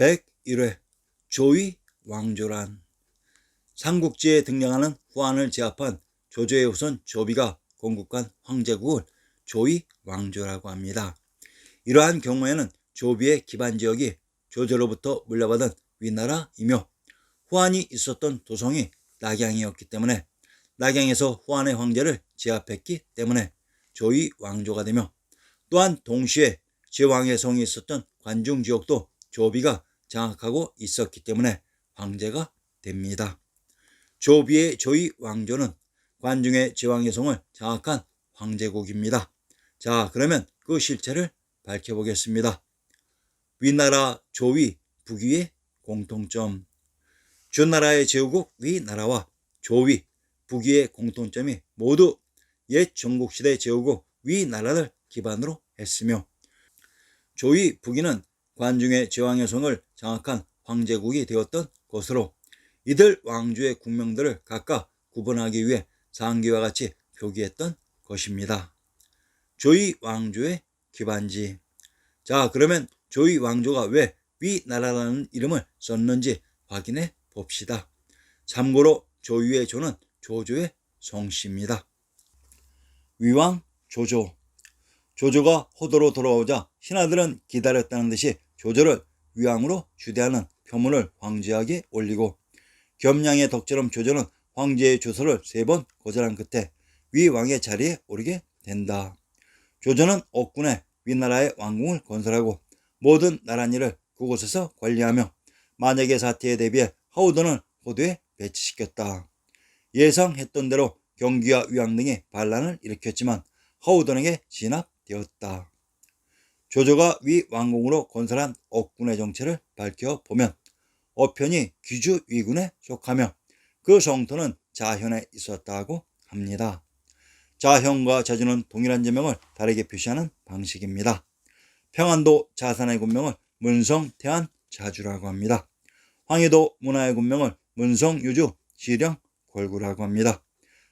101회 조위 왕조란 삼국지에 등장하는 후한을 제압한 조조의 후손 조비가 건국한 황제국을 조위 왕조라고 합니다. 이러한 경우에는 조비의 기반 지역이 조조로부터 물려받은 위나라이며 후한이 있었던 도성이 낙양이었기 때문에 낙양에서 후한의 황제를 제압했기 때문에 조위 왕조가 되며 또한 동시에 제왕의 성이 있었던 관중 지역도 조비가 장악하고 있었기 때문에 황제가 됩니다. 조비의 조위 왕조는 관중의 제왕의 성을 장악한 황제국입니다. 자, 그러면 그 실체를 밝혀보겠습니다. 위나라 조위 북위의 공통점 주나라의 제후국 위나라와 조위 북위의 공통점이 모두 옛 전국시대 제후국 위나라를 기반으로 했으며 조위 북위는 관중의 제왕의 성을 장악한 황제국이 되었던 것으로 이들 왕조의 국명들을 각각 구분하기 위해 상기와 같이 표기했던 것입니다. 조위 왕조의 기반지. 자, 그러면 조위 왕조가 왜 위나라라는 이름을 썼는지 확인해 봅시다. 참고로 조위의 조는 조조의 성씨입니다. 위왕 조조. 조조가 호도로 돌아오자 신하들은 기다렸다는 듯이 조조를 위왕으로 주대하는 표문을 황제에게 올리고 겸양의 덕처럼 조조는 황제의 주소를 세 번 거절한 끝에 위왕의 자리에 오르게 된다. 조조는 억군에 위나라의 왕궁을 건설하고 모든 나란 일을 그곳에서 관리하며 만약의 사태에 대비해 하우돈을 호도에 배치시켰다. 예상했던 대로 경기와 위왕 등이 반란을 일으켰지만 하우돈에게 진압되었다. 조조가 위 왕궁으로 건설한 억군의 정체를 밝혀보면 어편이 귀주 위군에 속하며 그 성토는 자현에 있었다고 합니다. 자현과 자주는 동일한 제명을 다르게 표시하는 방식입니다. 평안도 자산의 군명을 문성 태안 자주라고 합니다. 황해도 문화의 군명을 문성 유주 시령 골구라고 합니다.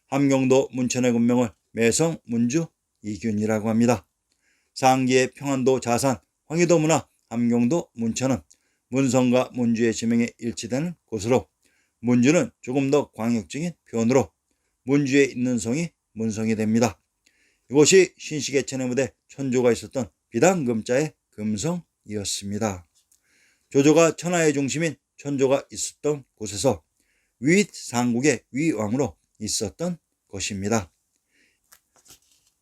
함경도 문천의 군명을 매성 문주 이균이라고 합니다. 상기의 평안도 자산 황해도 문화 함경도 문천은 문성과 문주의 지명에 일치되는 곳으로 문주는 조금 더 광역적인 표현으로 문주에 있는 성이 문성이 됩니다. 이곳이 신식의 무대 천조가 있었던 비단금자의 금성이었습니다. 조조가 천하의 중심인 천조가 있었던 곳에서 위윗 상국의 위왕으로 있었던 것입니다.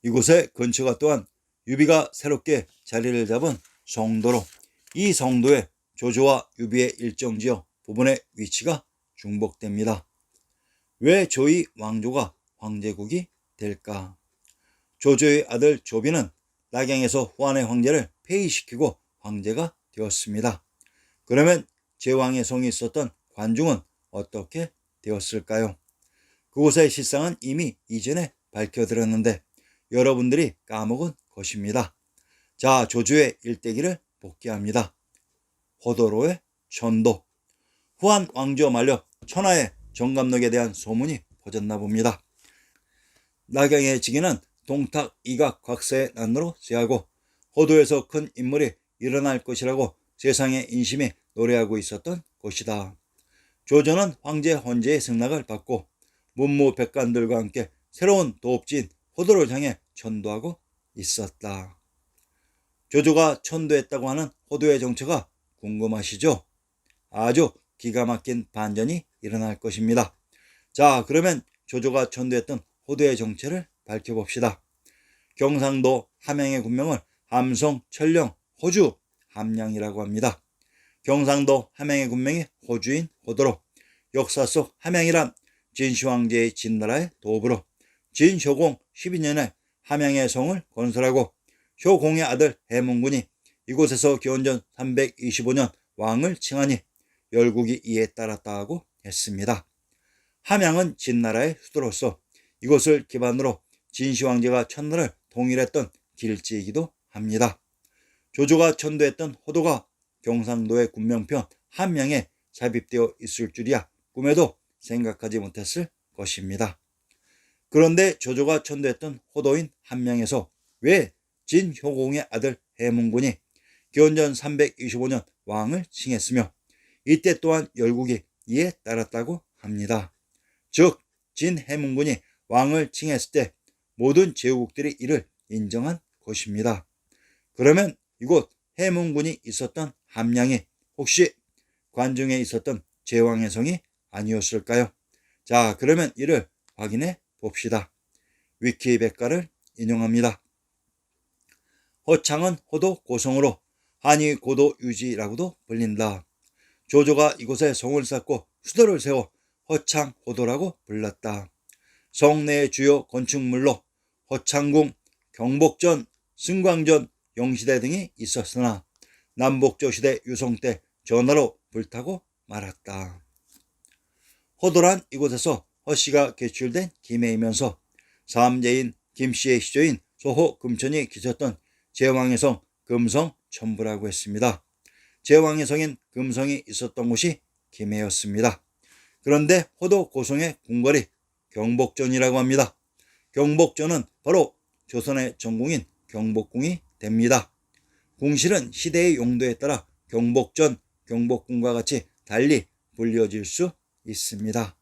이곳의 근처가 또한 유비가 새롭게 자리를 잡은 성도로 이 성도에 조조와 유비의 일정 지역 부분의 위치가 중복됩니다. 왜 조의 왕조가 황제국이 될까? 조조의 아들 조비는 낙양에서 후한의 황제를 폐위시키고 황제가 되었습니다. 그러면 제왕의 성이 있었던 관중은 어떻게 되었을까요? 그곳의 실상은 이미 이전에 밝혀드렸는데 여러분들이 까먹은 것입니다. 자, 조조의 일대기를 복귀합니다. 호도로의 천도. 후한 왕조 말려 천하의 정감록에 대한 소문이 퍼졌나 봅니다. 낙양의 지기는 동탁 이각 곽서의 난로로 제하고 호도에서 큰 인물이 일어날 것이라고 세상의 인심이 노래하고 있었던 곳이다. 조조는 황제 헌제의 승낙을 받고 문무 백관들과 함께 새로운 도읍지인 호도를 향해 천도하고 있었다. 조조가 천도했다고 하는 호도의 정체가 궁금하시죠? 아주 기가 막힌 반전이 일어날 것입니다. 자, 그러면 조조가 천도했던 호도의 정체를 밝혀봅시다. 경상도 함양의 군명을 함성, 천령, 호주, 함양이라고 합니다. 경상도 함양의 군명이 호주인 호도로 역사 속 함양이란 진시황제의 진나라의 도읍으로 진효공 12년에 함양의 성을 건설하고 효공의 아들 해문군이 이곳에서 기원전 325년 왕을 칭하니 열국이 이에 따랐다고 했습니다. 함양은 진나라의 수도로서 이곳을 기반으로 진시황제가 천나를 통일했던 길지이기도 합니다. 조조가 천도했던 호도가 경상도의 군명편 함양에 삽입되어 있을 줄이야 꿈에도 생각하지 못했을 것입니다. 그런데 조조가 천도했던 호도인 함양에서 왜 진효공의 아들 해문군이 기원전 325년 왕을 칭했으며 이때 또한 열국이 이에 따랐다고 합니다. 즉 진해문군이 왕을 칭했을 때 모든 제후국들이 이를 인정한 것입니다. 그러면 이곳 해문군이 있었던 함량이 혹시 관중에 있었던 제왕의 성이 아니었을까요? 자, 그러면 이를 확인해 봅시다. 위키백과를 인용합니다. 허창은 호도 고성으로 한이 고도 유지라고도 불린다. 조조가 이곳에 성을 쌓고 수도를 세워 허창 호도라고 불렀다. 성내의 주요 건축물로 허창궁, 경복전, 승광전, 영시대 등이 있었으나 남북조 시대 유성 때 전화로 불타고 말았다. 호도란 이곳에서 허씨가 개출된 김해이면서 삼재인 김씨의 시조인 소호 금천이 기쳤던 제왕의 성 금성 천부라고 했습니다. 제왕의 성인 금성이 있었던 곳이 김해였습니다. 그런데 호도 고성의 궁궐이 경복전이라고 합니다. 경복전은 바로 조선의 전궁인 경복궁이 됩니다. 궁실은 시대의 용도에 따라 경복전, 경복궁과 같이 달리 불려질 수 있습니다.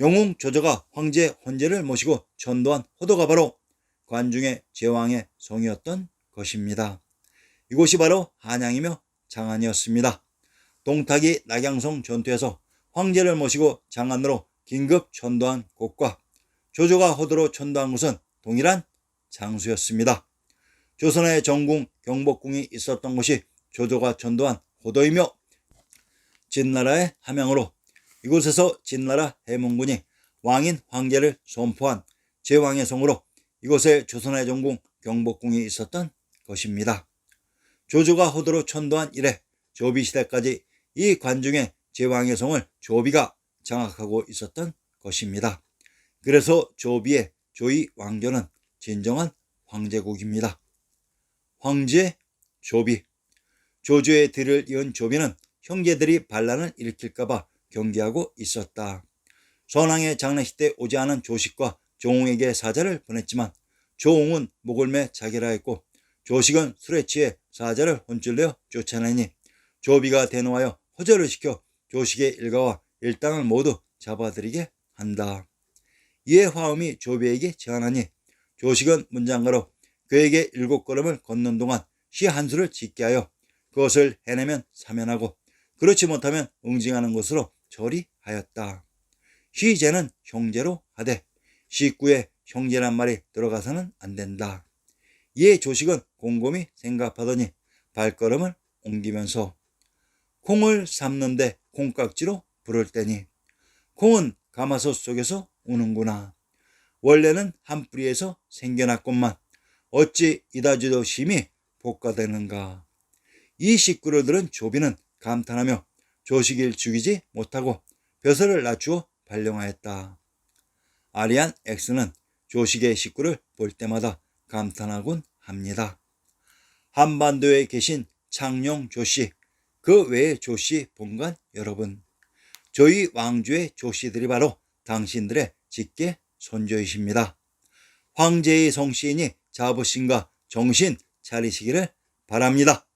영웅 조조가 황제 헌제를 모시고 전도한 호도가 바로 관중의 제왕의 성이었던 것입니다. 이곳이 바로 한양이며 장안이었습니다. 동탁이 낙양성 전투에서 황제를 모시고 장안으로 긴급 전도한 곳과 조조가 호도로 전도한 곳은 동일한 장소였습니다. 조선의 정궁 경복궁이 있었던 곳이 조조가 전도한 호도이며 진나라의 함양으로 이곳에서 진나라 해문군이 왕인 황제를 선포한 제왕의 성으로 이곳에 조선의 정궁 경복궁이 있었던 것입니다. 조조가 호도로 천도한 이래 조비 시대까지 이 관중의 제왕의 성을 조비가 장악하고 있었던 것입니다. 그래서 조비의 조이 왕조는 진정한 황제국입니다. 황제 조비 조조의 뒤를 이은 조비는 형제들이 반란을 일으킬까봐 경계하고 있었다. 선왕의 장례식 때 오지 않은 조식과 조홍에게 사자를 보냈지만 조홍은 목을 매 자기라 했고 조식은 술에 취해 사자를 혼쭐내어 쫓아내니 조비가 대노하여 호절을 시켜 조식의 일가와 일당을 모두 잡아들이게 한다. 이에 화음이 조비에게 제안하니 조식은 문장가로 그에게 일곱 걸음을 걷는 동안 시 한 수를 짓게 하여 그것을 해내면 사면하고 그렇지 못하면 응징하는 것으로 처리하였다. 시제는 형제로 하되 식구에 형제란 말이 들어가서는 안 된다. 이에 조식은 곰곰이 생각하더니 발걸음을 옮기면서 콩을 삶는데 콩깍지로 부를 때니 콩은 가마솥 속에서 우는구나. 원래는 한 뿌리에서 생겨났건만 어찌 이다지도 심히 볶아되는가. 이 식구를 들은 조비는 감탄하며 조식을 죽이지 못하고 벼슬을 낮추어 발령하였다. 아리안 X는 조식의 식구를 볼 때마다 감탄하곤 합니다. 한반도에 계신 창룡 조씨, 그 외의 조씨 본관 여러분, 저희 왕조의 조씨들이 바로 당신들의 직계 손조이십니다. 황제의 성씨이니 자부심과 정신 차리시기를 바랍니다.